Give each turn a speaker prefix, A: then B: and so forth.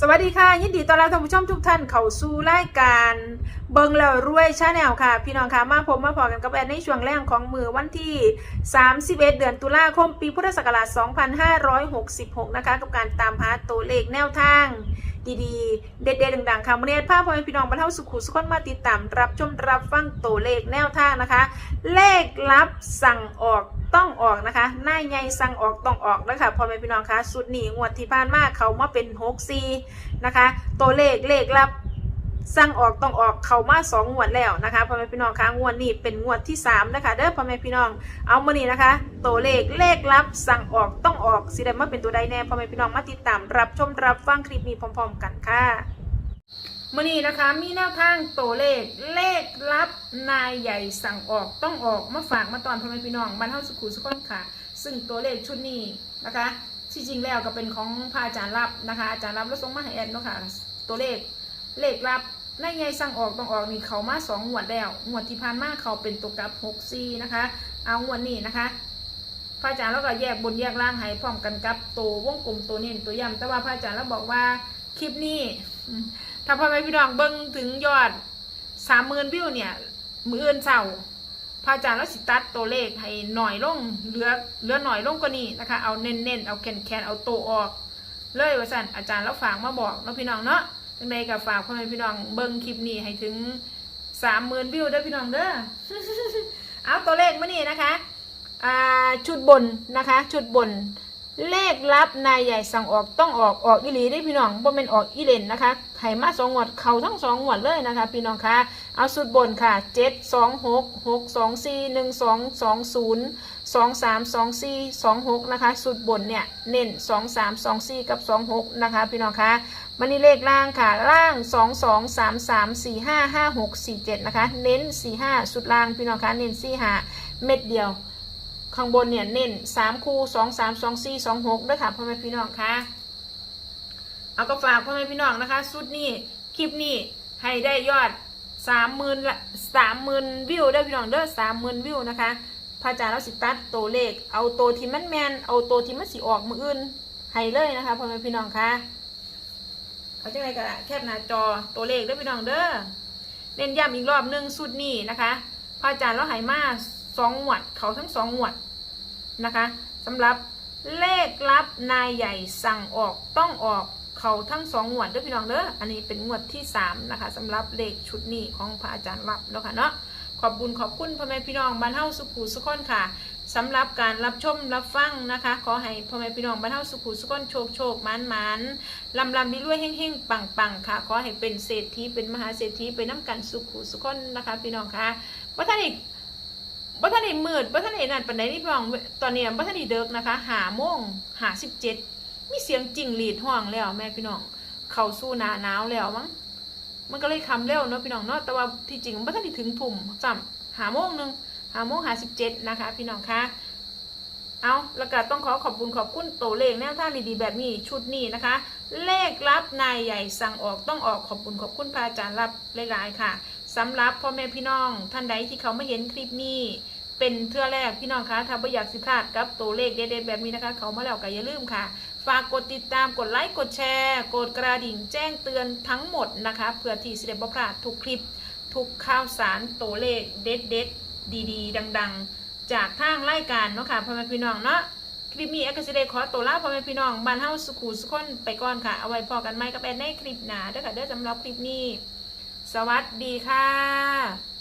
A: สวัสดีค่ะ ยินดีต้อนรับท่านผู้ชมทุกท่านเข้าสู่รายการเบิงแล้วรวยชาแนลค่ะ พี่น้องค่ะมาพบมาพอกันกับแอนในช่วงแรกของมือวันที่ 31 เดือนตุลาคมปีพุทธศักราช 2566 นะคะ กับการตามหาตัวเลขแนวทาง ดีๆ เด็ดๆดังๆค่ะเมื่อนี้ภาพพ่อแม่พี่น้องบรรเทาสุขุสุขคนมาติดตาม รับชมรับฟังตัวเลขแนวทางนะคะ เลขลับสั่งออกต้องออกนะคะหน้าใหญ่สั่งออกต้องออกนะคะพ่อแม่พี่น้องคะสุดหนีงวดที่ผ่านมาเขามาเป็น6 4นะคะ ตัวเลขเลขลับ สั่งออกต้องออกเขามาสองงวดแล้วนะคะพ่อแม่พี่น้องคะงวดนี้เป็นงวดที่สามนะคะเด้อพ่อแม่พี่น้องเอามานี่นะคะ ตัวเลขเลขลับ สั่งออกต้องออกสิได้มาเป็นตัวใดแน่พ่อแม่พี่น้องมาติดตามรับชมรับฟังคลิปนี้พร้อม ๆ กันค่ะมื่อนี้นะคะมีแนวทางตัวเลขเลขลับนายใหญ่สั่งออกต้องออกมาฝากมาตอนพ่อแม่พี่น้องบรรเทาสุขุสุขคนค่ะ ซึ่งตัวเลขชุดนี้นะคะที่จริงแล้วก็เป็นของพระอาจารย์รับนะคะอาจารย์รับแล้วส่งมาให้แอดเนาะค่ะตัวเลข เลขลับนายใหญ่สั่งออกต้องออกนี่เขามาสองงวดแล้วงวดที่ผ่านมาเขาเป็นตัวกับหกซีนะคะ เอางวดนี้นะคะพระอาจารย์แล้วก็แยกบนแยกล่างให้พร้อมกันกับตัววงกลมตัวเน้นตัวย้ำแต่ว่าพระอาจารย์แล้วบอกว่าคลิปนี้ถ้าพ่อแม่พี่น้องเบิ้งถึงยอดสามหมื่นวิวเนี่ยมืออื่นเศร้าพระอาจารย์แล้วสิตัดตัวเลขให้หน่อยลงเหลือเหลือหน่อยลงกว่านี้นะคะ เอาเน้นๆเอาแคนๆเอาโตออก เลยว่าสั่นอาจารย์แล้วฝากมาบอกเนาะพี่น้องเนาะ จังใดกับฝากพ่อแม่พี่น้องเบิ้งคลิปนี้ให้ถึงสามหมื่นวิวเด้อพี่น้องเด้อ เอาตัวเลขมานี่นะคะ อ่าชุดบนนะคะ ชุดบน เลขลับนายใหญ่สั่งออกต้องออกออกอีหลีได้พี่น้องบ่เป็นออกอีเลนนะคะไข่มาสองหวดเขาทั้งสองหวดเลยนะคะ พี่น้องคะเอาสุดบนค่ะเจ็ดสองหกหกสองสี่หนึ่งสองสองศูนย์สองสามสองสี่สองหกนะคะ สุดบนเนี่ยเน้นสองสามสองสี่กับสองหกนะคะ พี่น้องคะมันนี่เลขล่างค่ะล่างสองสองสามสามสี่ห้าห้าหกสี่เจ็ดนะคะ เน้นสี่ห้าสุดล่างพี่น้องคะเน้นสี่ห้าเม็ดเดียว ข้างบนเนี่ยเน้นสามคู่สองสามสองสี่สองหกด้วยค่ะพ่อแม่พี่น้องค่ะเอาก็ฝากพ่อแม่พี่น้องนะคะสุดนี้คลิปนี้ให้ได้ยอดสามหมื่นละสามหมื่นวิวได้พี่น้องเด้อสามหมื่นวิวนะคะพระอาจารย์เราสิตัดตัวเลข เอาตัวที่มันแมนเอาตัวที่มันสิออกมืออื่นให้เลยนะคะพ่อแม่พี่น้องคะเอาจังไรก็แคบหน้าจอตัวเลขได้พี่น้องเด้อเน้นย้ำอีกรอบหนึงสุดนี้นะคะพระอาจารย์เราให้มา สองหวดเขาทั้งสองหวดนะคะสำหรับเลขลับนายใหญ่สั่งออกต้องออกเขาทั้งสองหวดด้วยพี่น้องเด้ออันนี้เป็นงวดที่สามนะคะสำหรับเลขชุดนี้ของพระอาจารย์รับแล้วค่ะเนาะขอบบุญขอบคุณพ่อแม่พี่น้องบ้านเฮาสุขุสุขคนค่ะสำหรับการรับชมรับฟังนะคะ ขอให้พ่อแม่พี่น้องบ้านเฮาสุขุสุขคนโชคโชคมันมันลำลำดีรวยเฮงเฮงปังปังค่ะ ขอให้เป็นเศรษฐีเป็นมหาเศรษฐีเป็นน้ำกันสุขุสุขคนนะคะ พี่น้องค่ะว่าท่านอีก บ่ทันได้มืดบ่ทันได้นั่นปานใดนี่พี่น้องตอนนี้บ่ทันได้เดิกนะคะหาโมงหาสิบเจ็ดมีเสียงจิงหรีดห้องแล้วแม่พี่น้อง เข้าสู่หนาหนาวแล้วมั้งมันก็เลยคำเร็วเนาะพี่น้องเนาะแต่ว่าที่จริงบ่ทันได้ถึงทุ่มซ้ำหาโมงหนึ่งหาโมงหาสิบเจ็ดนะคะ พี่น้องคะเอาแล้วก็ต้องขอขอบคุณขอบคุณตัวเลขแนวทางดีๆแบบนี้ชุดนี้นะคะ เลขลับนายใหญ่สั่งออกต้องออกขอบคุณขอบคุณพระอาจารย์รับหลายๆค่ะ สำหรับพ่อแม่พี่น้องท่านใดที่เขาไม่เห็นคลิปนี้ เป็นเทื่อแรกพี่น้องคะถ้าไม่อยากสิพลาดกับตัวเลขเด็ดๆแบบนี้นะคะ เขามาแล้วก็อย่าลืมค่ะ ฝากกดติดตามกดไลค์กดแชร์ กดกระดิ่งแจ้งเตือนทั้งหมดนะคะเพื่อที่สิได้บ่พลาดทุกคลิป ทุกข่าวสารตัวเลขเด็ดๆดีๆ ดังๆ จากทางรายการเนาะค่ะพ่อแม่พี่น้องเนาะคลิปนี้แอคสิเดขอตัวลาพ่อแม่พี่น้องบ้านเฮาสุขุสุขคนไปก่อนค่ะเอาไว้พอกันไหมกับแอนในคลิปหนาเด้อค่ะเด้อสำหรับคลิปนี้ สวัสดีค่ะ